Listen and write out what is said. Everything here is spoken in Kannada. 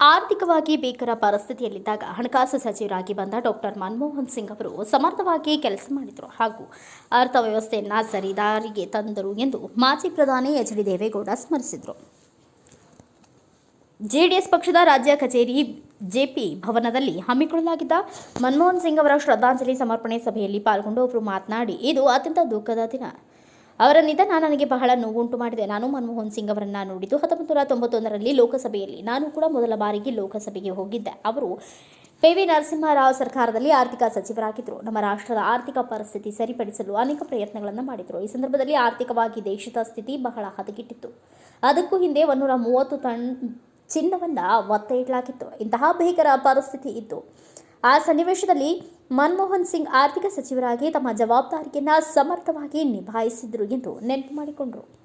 ಆರ್ಥಿಕವಾಗಿ ಭೀಕರ ಪರಿಸ್ಥಿತಿಯಲ್ಲಿದ್ದಾಗ ಹಣಕಾಸು ಸಚಿವರಾಗಿ ಬಂದ ಡಾಕ್ಟರ್ ಮನಮೋಹನ್ ಸಿಂಗ್ ಅವರು ಸಮರ್ಥವಾಗಿ ಕೆಲಸ ಮಾಡಿದರು ಹಾಗೂ ಅರ್ಥವ್ಯವಸ್ಥೆಯನ್ನು ಸರಿದಾರಿಗೆ ತಂದರು ಎಂದು ಮಾಜಿ ಪ್ರಧಾನಿ ಎಚ್ ಡಿ ದೇವೇಗೌಡ ಸ್ಮರಿಸಿದರು. ಜೆಡಿಎಸ್ ಪಕ್ಷದ ರಾಜ್ಯ ಕಚೇರಿ ಜೆಪಿ ಭವನದಲ್ಲಿ ಹಮ್ಮಿಕೊಳ್ಳಲಾಗಿದ್ದ ಮನಮೋಹನ್ ಸಿಂಗ್ ಅವರ ಶ್ರದ್ಧಾಂಜಲಿ ಸಮರ್ಪಣೆ ಸಭೆಯಲ್ಲಿ ಪಾಲ್ಗೊಂಡು ಅವರು ಮಾತನಾಡಿ, ಇದು ಅತ್ಯಂತ ದುಃಖದ ದಿನ. ಅವರ ನಿಧನ ನನಗೆ ಬಹಳ ನೋವುಂಟು ಮಾಡಿದೆ. ನಾನು ಮನಮೋಹನ್ ಸಿಂಗ್ ಅವರನ್ನು ನೋಡಿದ್ದು ಹತ್ತೊಂಬತ್ತು ನೂರ ತೊಂಬತ್ತೊಂದರಲ್ಲಿ ಲೋಕಸಭೆಯಲ್ಲಿ. ನಾನು ಕೂಡ ಮೊದಲ ಬಾರಿಗೆ ಲೋಕಸಭೆಗೆ ಹೋಗಿದ್ದೆ. ಅವರು ಪಿ ವಿ ನರಸಿಂಹರಾವ್ ಸರ್ಕಾರದಲ್ಲಿ ಆರ್ಥಿಕ ಸಚಿವರಾಗಿದ್ದರು ನಮ್ಮ ರಾಷ್ಟ್ರದ ಆರ್ಥಿಕ ಪರಿಸ್ಥಿತಿ ಸರಿಪಡಿಸಲು ಅನೇಕ ಪ್ರಯತ್ನಗಳನ್ನು ಮಾಡಿದರು. ಈ ಸಂದರ್ಭದಲ್ಲಿ ಆರ್ಥಿಕವಾಗಿ ದೇಶದ ಸ್ಥಿತಿ ಬಹಳ ಹದಗೆಟ್ಟಿತ್ತು. ಅದಕ್ಕೂ ಹಿಂದೆ ಒಂದೂರ ಮೂವತ್ತು ಟನ್ ಚಿನ್ನವನ್ನು ಒತ್ತೆ ಇಡಲಾಗಿತ್ತು ಇಂತಹ ಭೀಕರ ಪರಿಸ್ಥಿತಿ ಇತ್ತು ಆ ಸನ್ನಿವೇಶದಲ್ಲಿ ಮನಮೋಹನ್ ಸಿಂಗ್ ಆರ್ಥಿಕ ಸಚಿವರಾಗಿ ತಮ್ಮ ಜವಾಬ್ದಾರಿಯನ್ನು ಸಮರ್ಥವಾಗಿ ನಿಭಾಯಿಸಿದರು ಎಂದು ನೆನಪು ಮಾಡಿಕೊಂಡರು.